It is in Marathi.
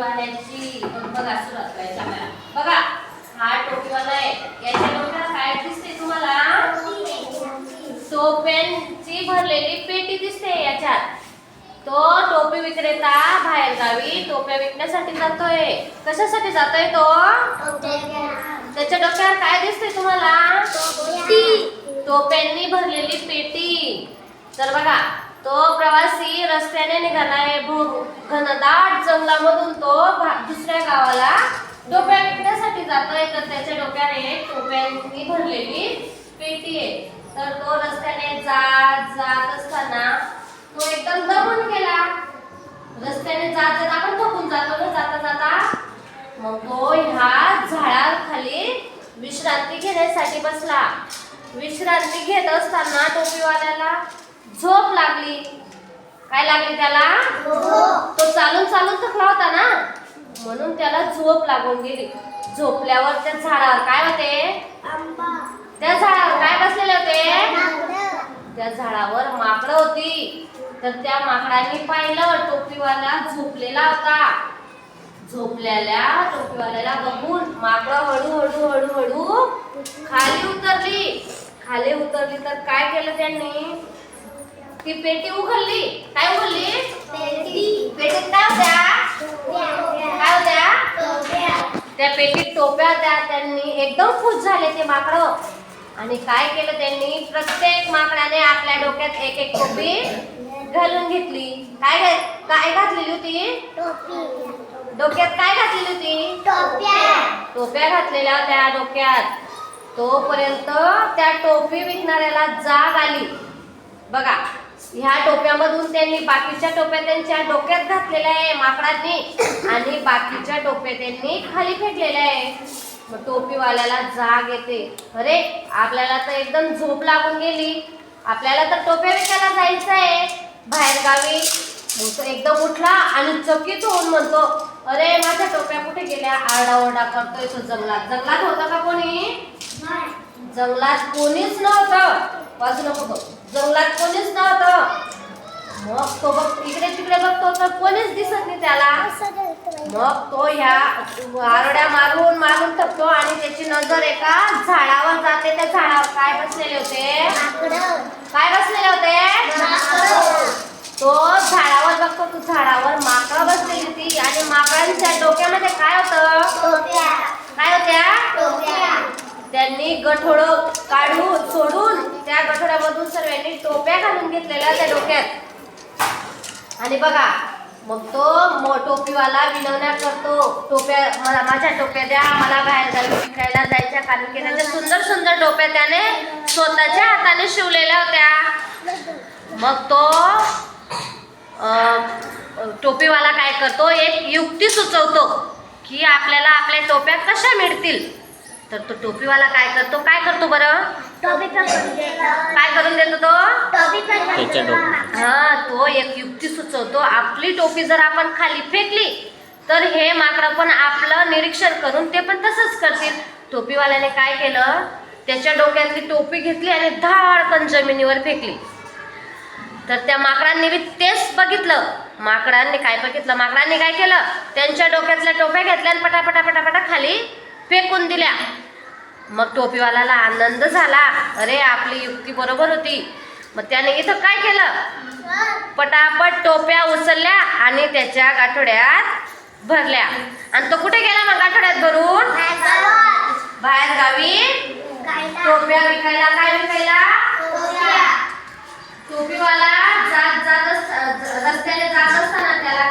टोपीवाल्याची बघा सुरुवात करायची आपल्याला बघा हा टोपीवाला आहे. याच्या डोक्यात काय दिसते तुम्हाला? टोप्यांची भरलेली पेटी दिसते याच्यात. तो टोपी विक्रेता बाहेर गावी टोप्या विकण्यासाठी जातोय. कशासाठी जातोय तो? त्याच्या डोक्यावर काय दिसते तुम्हाला? टोप्यांनी भरलेली पेटी. तर बघा तो प्रवासी रस्त्याने निघाला आहे. घनदाट जंगलामधून तो भा- दुसऱ्या गावाला डोप्या विकण्यासाठी जातोय. तर त्याच्या डोक्याने एक टोप्यांनी भरलेली पेटी आहे. तर तो रस्त्याने जात जात असताना तो एकदम दबून गेला. रस्त्याने जात जात आपण थकून जातो ना. जाता जाता मग तो ह्या झाडाखाली विश्रांती घेण्यासाठी बसला. विश्रांती घेत असताना टोपीवाल्याला झोप लागली. काय लागली त्याला? तो चालून चालून थकला होता ना. म्हणून त्याला झोप लागून गेली. झोपल्यावर त्या झाडावर काय होते? त्या झाडावर काय बसलेले होते? त्या झाडावर माकडं होती. तर त्या माकडांनी पाहिलं टोपीवाला झोपलेला होता. झोपलेल्या टोपीवाल्याला बघून माकडं हळूहळू हळूहळू खाली उतरली. खाली उतरली तर काय केलं त्यांनी? ती पेटी उघडली. काय उघडली? पेटीत काय होत्या काय होत्या त्या पेटीत टोप्या होत्या त्यांनी एकदम खुश झाले ते माकडं. आणि काय केलं त्यांनी? प्रत्येक माकडाने आपल्या डोक्यात एक एक टोपी घालून घेतली. काय काय घातलेली होती? डोक्यात काय घातलेली होती? टोप्या घातलेल्या होत्या डोक्यात. तोपर्यंत त्या टोपी विकणाऱ्याला जाग आली. बघा ह्या टोप्यामधून त्यांनी बाकीच्या टोप्या त्यांच्या डोक्यात घातलेल्या आहे माकडांनी. आणि बाकीच्या टोप्या त्यांनी खाली फेकलेल्या आहे. मग टोपीवाल्याला जाग येते. अरे आपल्याला तर एकदम झोप लागून गेली. आपल्याला तर टोप्या विकायला जायचं आहे. बाहेर गावी एकदम उठला आणि चकित होऊन म्हणतो अरे माझ्या टोप्या कुठे गेल्या? आरडाओरडा करतोय तो जंगलात. जंगलात होता का कोणी? जंगलात कोणीच नव्हतं. वाजू नको बघ जंगलात कोणीच नव्हतं. मग तो बघ इकडे तिकडे बघतो तर कोणीच दिसत नाही त्याला. मग तो ह्या आरड्या मारून मारून थकतो आणि त्याची नजर एका झाडावर जाते. त्या झाडावर काय बसलेले होते? काय बसलेले होते? तो झाडावर बघतो तू झाडावर माकडं बसलेली होती. आणि माकडांच्या डोक्यामध्ये काय होतं काय होत्या गठोड काढून सोडून त्या गठोड्यामधून सर्वांनी टोप्या घालून घेतलेल्या त्या डोक्यात. आणि बघा मग तो टोपीवाला विनवण्या करतो टोप्या मला माझ्या टोप्या द्या मला बाहेर जाऊन विकायला जायच्या कारण की त्याच्या सुंदर सुंदर टोप्या त्याने स्वतःच्या हाताने शिवलेल्या होत्या. मग तो टोपीवाला काय करतो? एक युक्ती सुचवतो की आपल्याला आपल्या टोप्या कशा मिळतील? तर तो टोपीवाला काय करतो? काय करतो बरं? काय करून देतो तो? हा तो एक युक्ती सुचवतो. आपली टोपी जर आपण खाली फेकली तर हे माकडं पण आपलं निरीक्षण करून ते पण तसंच करतील. टोपीवाल्याने काय केलं? त्याच्या डोक्यातली टोपी घेतली आणि धाडकन जमिनीवर फेकली. तर त्या माकडांनी बी तेच बघितलं. माकडांनी काय बघितलं? माकडांनी काय केलं? त्यांच्या डोक्यातल्या टोप्या घेतल्या आणि पटापटा पटापटा खाली फेकून दिल्या. मग टोपीवाल्याला आनंद झाला. अरे आपली युक्ती बरोबर होती. मग त्याने इथं काय केलं? पटापट टोप्या उचलल्या आणि त्याच्या गाठोड्यात भरल्या. आणि तो कुठे गेला मग गाठोड्यात भरून? बाहेर गावी? टोप्या विकायला काय विकायला? टोपीवाला जात जात रस्त्याने जात असताना त्याला